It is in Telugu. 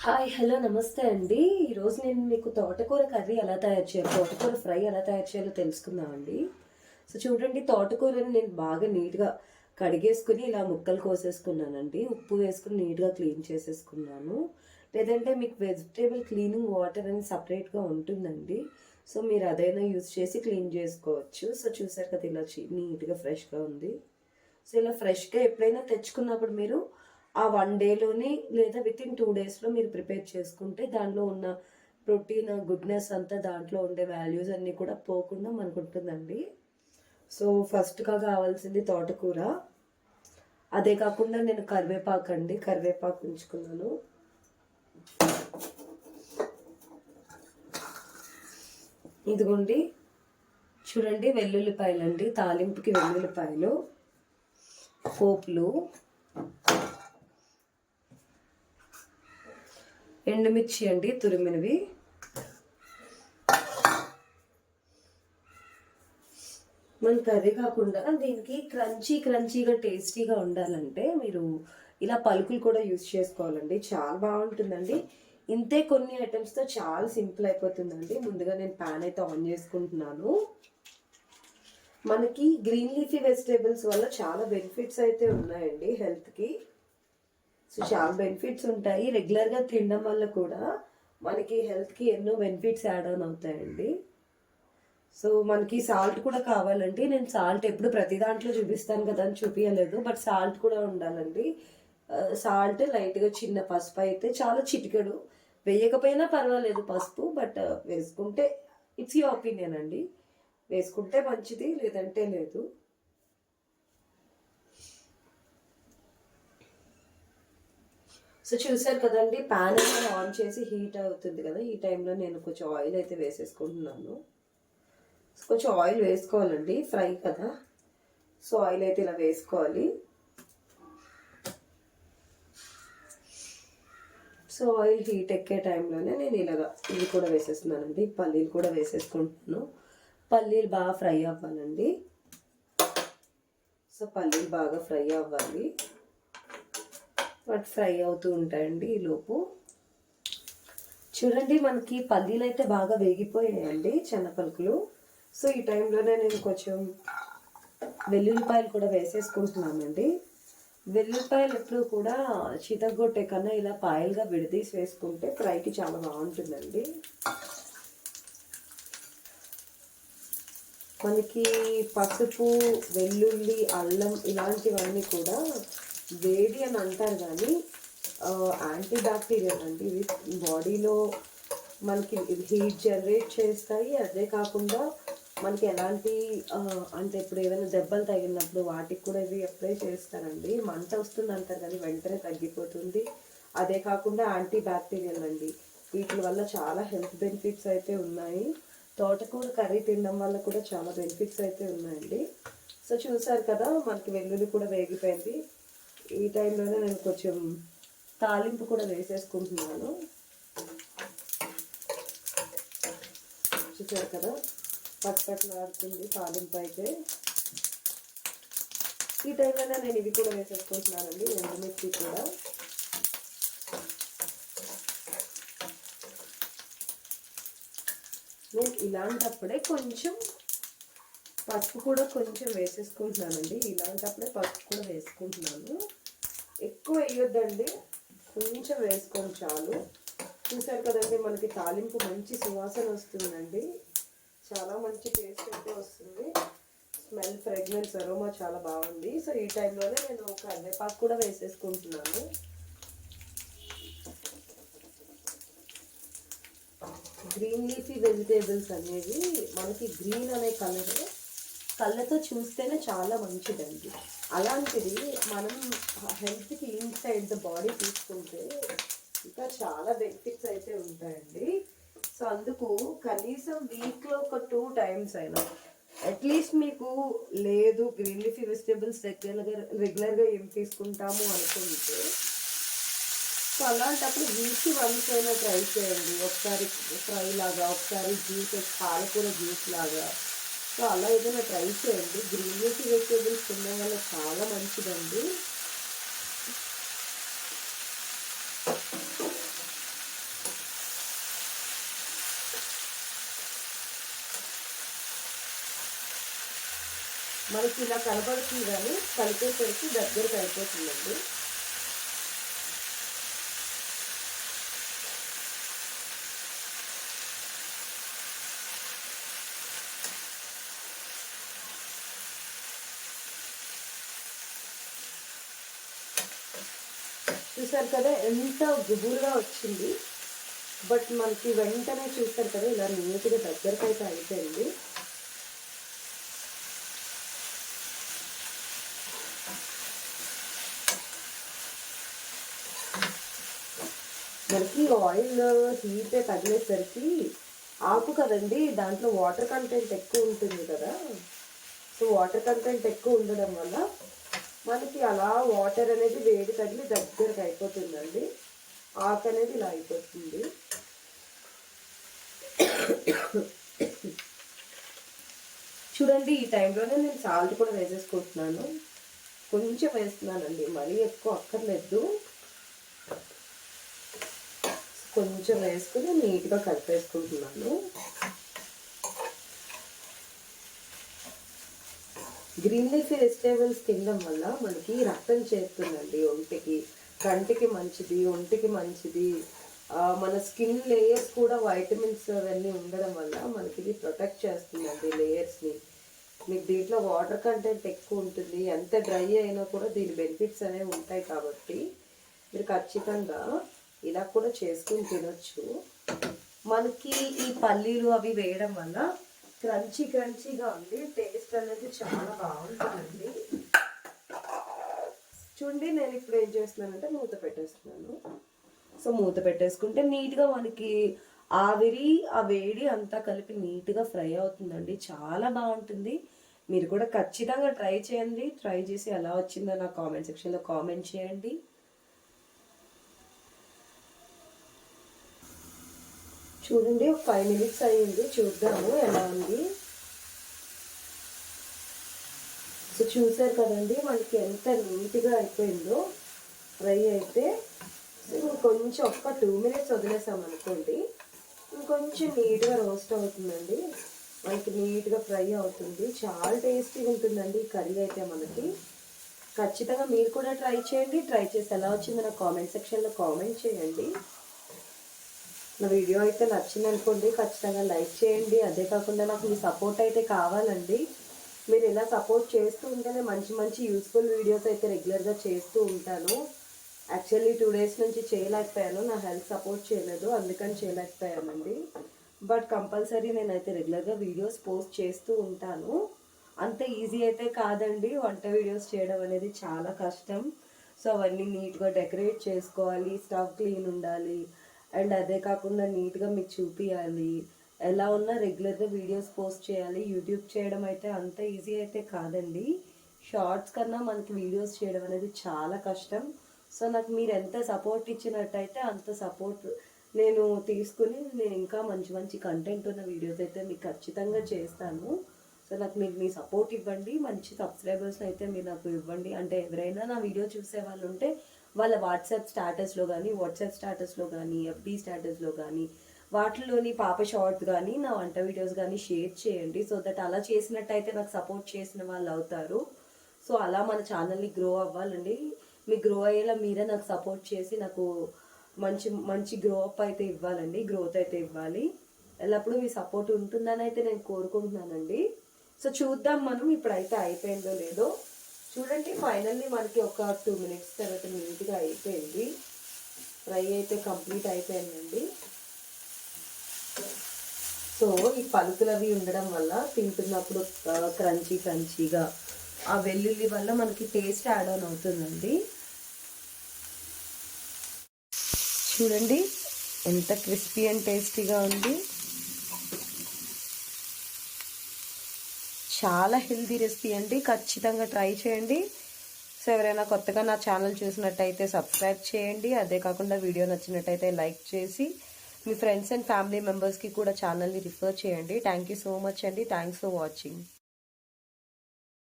హాయ్ హలో నమస్తే అండి. ఈరోజు నేను మీకు తోటకూర కర్రీ ఎలా తయారు చేయాలి తోటకూర ఫ్రై ఎలా తయారు చేయాలో తెలుసుకుందామండి సో చూడండి తోటకూరని నేను బాగా నీట్గా కడిగేసుకుని ఇలా ముక్కలు కోసేసుకున్నానండి. ఉప్పు వేసుకుని నీట్గా క్లీన్ చేసేసుకున్నాను. లేదంటే మీకు వెజిటేబుల్ క్లీనింగ్ వాటర్ అని సపరేట్గా ఉంటుందండి. సో మీరు అదైనా యూజ్ చేసి క్లీన్ చేసుకోవచ్చు. సో చూసారు కదా ఇలా చి- నీట్గా ఫ్రెష్గా ఉంది. సో ఇలా ఫ్రెష్గా ఎప్పుడైనా తెచ్చుకున్నప్పుడు మీరు ఆ వన్ డేలోని లేదా విత్ ఇన్ టూ డేస్లో మీరు ప్రిపేర్ చేసుకుంటే దానిలో ఉన్న ప్రోటీన్ గుడ్నెస్ అంతా దాంట్లో ఉండే వాల్యూస్ అన్నీ కూడా పోకుండా మనకు ఉంటుందండి సో ఫస్ట్గా కావాల్సింది తోటకూర. అదే కాకుండా నేను కరివేపాకు అండి కరివేపాకు ఉంచుకున్నాను. ఇదిగోండి చూడండి వెల్లుల్లిపాయలు అండి తాలింపుకి వెల్లుల్లిపాయలు పోపులు. ఎండుమిర్చి అండి తురిమినవి. మనకి అదే కాకుండా దీనికి క్రంచీ క్రంచీగా టేస్టీగా ఉండాలంటే మీరు ఇలా పలుకులు కూడా యూస్ చేసుకోవాలండి. చాలా బాగుంటుందండి. ఇంతే కొన్ని ఐటమ్స్తో చాలా సింపుల్ అయిపోతుందండి. ముందుగా నేను ప్యాన్ అయితే ఆన్ చేసుకుంటున్నాను. మనకి గ్రీన్ లీఫీ వెజిటేబుల్స్ వల్ల చాలా బెనిఫిట్స్ అయితే ఉన్నాయండి హెల్త్కి. సో చాలా బెనిఫిట్స్ ఉంటాయి. రెగ్యులర్గా తినడం వల్ల కూడా మనకి హెల్త్కి ఎన్నో బెనిఫిట్స్ యాడ్ ఆన్ అవుతాయండి. సో మనకి సాల్ట్ కూడా కావాలండి. నేను సాల్ట్ ఎప్పుడు ప్రతి దాంట్లో చూపిస్తాను కదా అని చూపించలేదు బట్ సాల్ట్ కూడా ఉండాలండి. Uh, సాల్ట్ లైట్గా చిన్న పసుపు అయితే చాలా చిటికెడు. వేయకపోయినా పర్వాలేదు పసుపు బట్ uh, వేసుకుంటే ఇట్స్ యువర్ ఒపీనియన్ అండి. వేసుకుంటే మంచిది లేదంటే లేదు. సో చూసారు కదండి ప్యాన్ అనేది ఆన్ చేసి హీట్ అవుతుంది కదా ఈ టైంలో నేను కొంచెం ఆయిల్ అయితే వేసేసుకుంటున్నాను. కొంచెం ఆయిల్ వేసుకోవాలండి ఫ్రై కదా. సో ఆయిల్ అయితే ఇలా వేసుకోవాలి. సో ఆయిల్ హీట్ ఎక్కే టైంలోనే నేను ఇలాగా ఇవి కూడా వేసేస్తున్నానండి పల్లీలు కూడా వేసేసుకుంటున్నాను. పల్లీలు బాగా ఫ్రై అవ్వాలండి. సో పల్లీలు బాగా ఫ్రై అవ్వాలి. వాటి ఫ్రై అవుతూ ఉంటాయండి ఈ లోపు. చూడండి మనకి పల్లీలు అయితే బాగా వేగిపోయాయండి చెన్నపలుకులు సో ఈ టైంలోనే నేను కొంచెం వెల్లుల్లిపాయలు కూడా వేసేసుకుంటున్నానండి. వెల్లుల్లిపాయలు ఎప్పుడు కూడా చితగొట్టే కన్నా ఇలా పాయలుగా విడదీసి వేసుకుంటే ఫ్రైకి చాలా బాగుంటుందండి. మనకి పసుపు వెల్లుల్లి అల్లం ఇలాంటివన్నీ కూడా వేడి అని అంటారు కానీ యాంటీ బ్యాక్టీరియల్ అండి ఇవి బాడీలో మనకి హీట్ జనరేట్ చేస్తాయి. అదే కాకుండా మనకి ఎలాంటి అంటే ఇప్పుడు ఏదైనా దెబ్బలు తగిలినప్పుడు వాటికి కూడా ఇవి అప్లై చేస్తారండి. మంట వస్తుంది అంటారు కానీ వెంటనే తగ్గిపోతుంది. అదే కాకుండా యాంటీ బ్యాక్టీరియల్ అండి. వీటి వల్ల చాలా హెల్త్ బెనిఫిట్స్ అయితే ఉన్నాయి. తోటకూర కర్రీ తినడం వల్ల కూడా చాలా బెనిఫిట్స్ అయితే ఉన్నాయండి. సో చూసారు కదా మనకి వెల్లుల్లి కూడా వేగిపోయింది. ఈ టైంలోనే నేను కొంచెం తాలింపు కూడా వేసేసుకుంటున్నాను. చూసారు కదా? పట్ పట్లాడుతుంది తాలింపు అయితే. ఈ టైంలోనే నేను ఇవి కూడా వేసేసుకుంటున్నానండి ఎండుమిర్చి కూడా. నేను ఇలాంటప్పుడే కొంచెం పసుపు కూడా కొంచెం వేసేసుకుంటున్నానండి. ఇలాంటప్పుడే పసుపు కూడా వేసుకుంటున్నాను. ఎక్కువ వేయొద్దండి. కొంచెం వేసుకొని చాలు. చూసారు కదండి మనకి తాలింపు మంచి సువాసన వస్తుందండి. చాలా మంచి టేస్ట్ అయితే వస్తుంది. స్మెల్ ఫ్రెగ్నెన్స్ అరోమా చాలా బాగుంది. సో ఈ టైంలోనే నేను కరివేపాకు కూడా వేసేసుకుంటున్నాను. గ్రీన్ లీఫీ వెజిటేబుల్స్ అనేవి మనకి గ్రీన్ అనే కలర్ కళ్ళతో చూస్తేనే చాలా మంచిదండి. అలాంటిది మనం హెల్త్కి ఇన్సైడ్ ద బాడీ తీసుకుంటే ఇంకా చాలా బెనిఫిట్స్ అయితే ఉంటాయండి. సో అందుకు కనీసం వీక్లో ఒక టూ టైమ్స్ అయినా అట్లీస్ట్ మీకు లేదు గ్రీన్ లీఫీ వెజిటేబుల్స్ రెగ్యులర్గా రెగ్యులర్గా ఏం తీసుకుంటాము అనుకుంటే సో అలాంటప్పుడు వీక్కి వన్స్ అయినా ట్రై చేయండి. ఒకసారి ఫ్రై లాగా ఒకసారి జ్యూస్ పాలకూర జ్యూస్ లాగా. సో అలా ఏదైనా ట్రై చేయండి. గ్రీన్ లీఫీ వెజిటేబుల్స్ తినడం వల్ల చాలా మంచిదండి. మనకి ఇలా కనబడుతుంది కానీ కలిపేసరికి దగ్గరకు అయిపోతుందండి చూసారు కదా ఎంత గుబురుగా వచ్చింది. బట్ మనకి వెంటనే చూస్తారు కదా ఇలా నీట్గా దగ్గరకు అయితే అయిపోయింది. మనకి ఆయిల్ హీట్ తగిలేసరికి ఆకు కదండి దాంట్లో వాటర్ కంటెంట్ ఎక్కువ ఉంటుంది కదా. సో వాటర్ కంటెంట్ ఎక్కువ ఉండడం వల్ల మనకి అలా వాటర్ అనేది వేడి తగిలి దగ్గరకు అయిపోతుందండి. ఆకు అనేది ఇలా అయిపోతుంది. చూడండి ఈ టైంలోనే నేను సాల్ట్ కూడా వేసేసుకుంటున్నాను. కొంచెం వేస్తున్నానండి మరీ ఎక్కువ అక్కర్లేదు. కొంచెం వేసుకుని నీట్గా కలిపేసుకుంటున్నాను గ్రీన్ లీఫీ వెజిటేబుల్స్ తినడం వల్ల మనకి రక్తం చేరుతుందండి ఒంటికి కంటికి మంచిది ఒంటికి మంచిది. మన స్కిన్ లేయర్స్ కూడా వైటమిన్స్ అవన్నీ ఉండడం వల్ల మనకి ఇది ప్రొటెక్ట్ చేస్తుందండి లేయర్స్ని. మీకు దీంట్లో వాటర్ కంటెంట్ ఎక్కువ ఉంటుంది ఎంత డ్రై అయినా కూడా దీని బెనిఫిట్స్ అనేవి ఉంటాయి కాబట్టి మీరు ఖచ్చితంగా ఇలా కూడా చేసుకుని తినొచ్చు. మనకి ఈ పల్లీలు అవి వేయడం వల్ల క్రంచీ క్రంచీగా ఉంది. టేస్ట్ అనేది చాలా బాగుంటుందండి చూడండి నేను ఇప్పుడు ఏం చేస్తున్నానంటే మూత పెట్టేస్తున్నాను. సో మూత పెట్టేసుకుంటే నీట్గా మనకి ఆవిరి ఆ వేడి అంతా కలిపి నీట్గా ఫ్రై అవుతుందండి. చాలా బాగుంటుంది. మీరు కూడా ఖచ్చితంగా ట్రై చేయండి. ట్రై చేసి ఎలా వచ్చిందో నా కామెంట్ సెక్షన్లో కామెంట్ చేయండి. చూడండి ఒక ఫైవ్ మినిట్స్ అయ్యింది చూద్దాము ఎలా ఉంది. సో చూసారు కదండి మనకి ఎంత నీట్గా అయిపోయిందో ఫ్రై అయితే. కొంచెం ఒక్క టూ మినిట్స్ వదిలేసాం అనుకోండి ఇంకొంచెం నీట్గా రోస్ట్ అవుతుందండి. మనకి నీట్గా ఫ్రై అవుతుంది చాలా టేస్టీగా ఉంటుందండి ఈ కర్రీ అయితే మనకి. ఖచ్చితంగా మీరు కూడా ట్రై చేయండి ట్రై చేసి ఎలా వచ్చిందో నా కామెంట్ సెక్షన్లో కామెంట్ చేయండి. నా వీడియో అయితే నచ్చింది అనుకోండి ఖచ్చితంగా లైక్ చేయండి. అదే కాకుండా నాకు మీ సపోర్ట్ అయితే కావాలండి. మీరు ఇలా సపోర్ట్ చేస్తూ ఉంటేనే మంచి మంచి యూస్ఫుల్ వీడియోస్ అయితే రెగ్యులర్గా చేస్తూ ఉంటాను. యాక్చువల్లీ టూ డేస్ నుంచి చేయలేకపోయాను. నా హెల్త్ సపోర్ట్ చేయలేదు. అందుకని చేయలేకపోయానండి. బట్ కంపల్సరీ నేనైతే రెగ్యులర్గా వీడియోస్ పోస్ట్ చేస్తూ ఉంటాను. అంత ఈజీ అయితే కాదండి. వంట వీడియోస్ చేయడం అనేది చాలా కష్టం. సో అవన్నీ నీట్గా డెకరేట్ చేసుకోవాలి. స్టవ్ క్లీన్ ఉండాలి. అండ్ అదే కాకుండా నీట్గా మీకు చూపించాలి ఎలా ఉన్నా రెగ్యులర్గా వీడియోస్ పోస్ట్ చేయాలి. యూట్యూబ్ చేయడం అయితే అంత ఈజీ అయితే కాదండి. షార్ట్స్ కన్నా మనకి వీడియోస్ చేయడం అనేది చాలా కష్టం. సో నాకు మీరు ఎంత సపోర్ట్ ఇచ్చినట్టయితే అంత సపోర్ట్ నేను తీసుకుని నేను ఇంకా మంచి మంచి కంటెంట్ ఉన్న వీడియోస్ అయితే మీకు ఖచ్చితంగా చేస్తాను. సో నాకు మీరు మీ సపోర్ట్ ఇవ్వండి. మంచి సబ్స్క్రైబర్స్ అయితే మీరు నాకు ఇవ్వండి. అంటే ఎవరైనా నా వీడియో చూసే వాళ్ళు ఉంటే వాళ్ళ వాట్సాప్ స్టాటస్లో కానీ వాట్సాప్ స్టాటస్లో కానీ ఎఫ్బీ స్టాటస్లో కానీ వాటిలోని పాప షార్ట్స్ కానీ నా వంట వీడియోస్ కానీ షేర్ చేయండి. సో దట్ అలా చేసినట్టయితే నాకు సపోర్ట్ చేసిన వాళ్ళు అవుతారు. సో అలా మన ఛానల్ని గ్రో అవ్వాలండి. మీకు గ్రో అయ్యేలా మీరే నాకు సపోర్ట్ చేసి నాకు మంచి మంచి గ్రో అప్ అయితే ఇవ్వాలండి. గ్రోత్ అయితే ఇవ్వాలి. ఎల్లప్పుడూ మీ సపోర్ట్ ఉంటుందని అయితే నేను కోరుకుంటున్నానండి. సో చూద్దాం మనం ఇప్పుడైతే అయిపోయిందో లేదో. చూడండి ఫైనల్లీ మనకి ఒక టూ మినిట్స్ తర్వాత నీట్గా అయిపోయింది. ఫ్రై అయితే కంప్లీట్ అయిపోయిందండి. సో ఈ పలుకులు అవి ఉండడం వల్ల తింటున్నప్పుడు క్రంచీ క్రంచీగా ఆ వెల్లుల్లి వల్ల మనకి టేస్ట్ యాడ్ ఆన్ అవుతుందండి. చూడండి ఎంత క్రిస్పీ అండ్ టేస్టీగా ఉంది. చాలా హెల్దీ రెసిపీ అండి. ఖచ్చితంగా ట్రై చేయండి. సో ఎవరైనా కొత్తగా నా ఛానల్ చూసినట్టయితే సబ్స్క్రైబ్ చేయండి. అదే కాకుండా వీడియో నచ్చినట్టయితే లైక్ చేసి మీ ఫ్రెండ్స్ అండ్ ఫ్యామిలీ మెంబర్స్కి కూడా ఛానల్ని రిఫర్ చేయండి. థ్యాంక్ యూ సో మచ్ అండి. Thanks for watching.